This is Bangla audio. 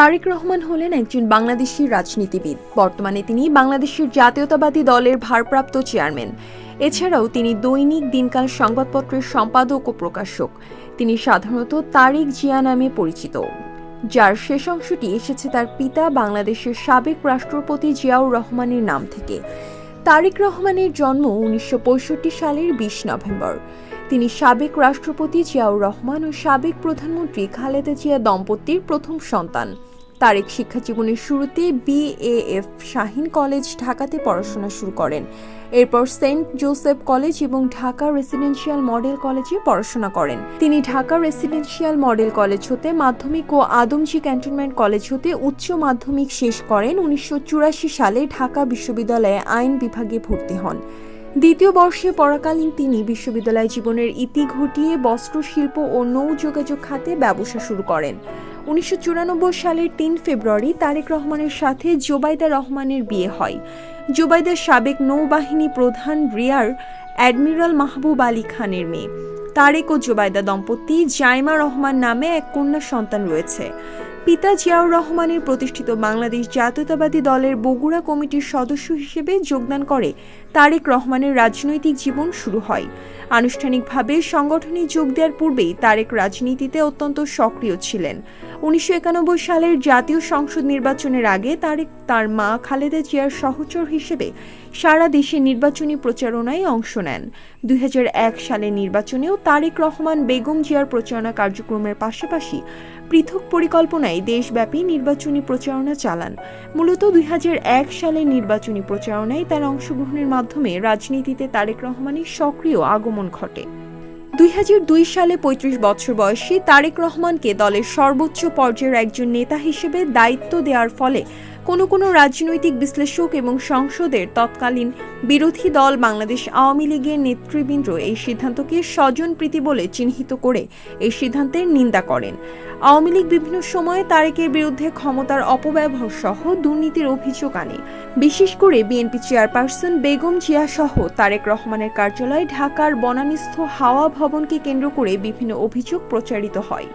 তারেক রহমান হলেন একজন বাংলাদেশি রাজনীতিবিদ। বর্তমানে তিনি বাংলাদেশের জাতীয়তাবাদী দলের ভারপ্রাপ্ত চেয়ারম্যান। এছাড়াও তিনি দৈনিক দিনকাল সংবাদপত্রের সম্পাদক ও প্রকাশক। তিনি সাধারণত তারেক জিয়া নামে পরিচিত। যার শেষ অংশটি এসেছে তার পিতা বাংলাদেশের সাবেক রাষ্ট্রপতি জিয়াউর রহমানের নাম থেকে। তারেক রহমানের জন্ম উনিশশো পঁয়ষট্টি সালের বিশ নভেম্বর। তিনি সাবেক রাষ্ট্রপতি জিয়াউর রহমান ও সাবেক প্রধানমন্ত্রী খালেদা জিয়া দম্পতির প্রথম সন্তান। তারেক শিক্ষা জীবনের শুরুতে বিএএফ শাহিন কলেজ ঢাকাতে পড়াশোনা শুরু করেন। এরপর সেন্ট জোসেফ কলেজ এবং ঢাকা রেসিডেন্সিয়াল মডেল কলেজে পড়াশোনা করেন। তিনি ঢাকা রেসিডেন্সিয়াল মডেল কলেজ হতে মাধ্যমিক ও আদমজি ক্যান্টনমেন্ট কলেজ হতে উচ্চ মাধ্যমিক শেষ করেন। উনিশশো চুরাশি সালে ঢাকা বিশ্ববিদ্যালয়ে আইন বিভাগে ভর্তি হন। দ্বিতীয় বর্ষে পড়াকালীন তিনি বিশ্ববিদ্যালয় জীবনের ইতি ঘটিয়ে বস্ত্রশিল্প ও নৌ যোগাযোগ খাতে ব্যবসা শুরু করেন। উনিশশো চুরানব্বই সালের তিন ফেব্রুয়ারি তারেক রহমানের সাথে জোবাইদা রহমানের বিয়ে হয়। জোবাইদার সাবেক নৌবাহিনী প্রধান রিয়ার অ্যাডমিরাল মাহবুব আলী খানের মেয়ে। তারেক ও জোবাইদা দম্পতি জাইমা রহমান নামে এক কন্যা সন্তান রয়েছে। পিতা জিয়াউর রহমানের প্রতিষ্ঠিত বাংলাদেশ জাতীয়তাবাদী দলের বগুড়া কমিটির সদস্য হিসেবে যোগদান করে তারেক রহমানের রাজনৈতিক জীবন শুরু হয়। আনুষ্ঠানিকভাবে সংগঠনে যোগ দেওয়ার পূর্বেই তারেক রাজনীতিতে অত্যন্ত সক্রিয় ছিলেন। উনিশশো একানব্বই সালের জাতীয় সংসদ নির্বাচনের আগে তারেক তার মা খালেদা জিয়ার সহচর হিসেবে সারা দেশে নির্বাচনী প্রচারণায় অংশ নেন। দুই সালের নির্বাচনেও তারেক রহমান বেগম জিয়ার প্রচারণা কার্যক্রমের পাশাপাশি পৃথক পরিকল্পনায় দেশব্যাপী নির্বাচনী প্রচারণা চালান। মূলত দুই হাজার এক সালের নির্বাচনী প্রচারণায় তার অংশগ্রহণের মাধ্যমে রাজনীতিতে তারেক রহমানের সক্রিয় আগমন ঘটে। দুই হাজার দুই সালে ৩৫ বছর বয়সী তারেক রহমানকে দলের সর্বোচ্চ পর্যায়ের একজন নেতা হিসেবে দায়িত্ব দেওয়ার ফলে কোনো কোনো রাজনৈতিক বিশ্লেষক এবং সংসদের তৎকালীন বিরোধী দল বাংলাদেশ আওয়ামী লীগের নেতৃবৃন্দ এই সিদ্ধান্তকে স্বজন প্রীতি বলে চিহ্নিত করে এই সিদ্ধান্তের নিন্দা করেন। আওয়ামী লীগ বিভিন্ন সময়ে তারেকের বিরুদ্ধে ক্ষমতার অপব্যবহার সহ দুর্নীতির অভিযোগ আনে। বিশেষ করে বিএনপি চেয়ারপারসন বেগম জিয়া সহ তারেক রহমানের কার্যালয় ঢাকার বনানিস্থ হাওয়া ভবনকে কেন্দ্র করে বিভিন্ন অভিযোগ প্রচারিত হয়।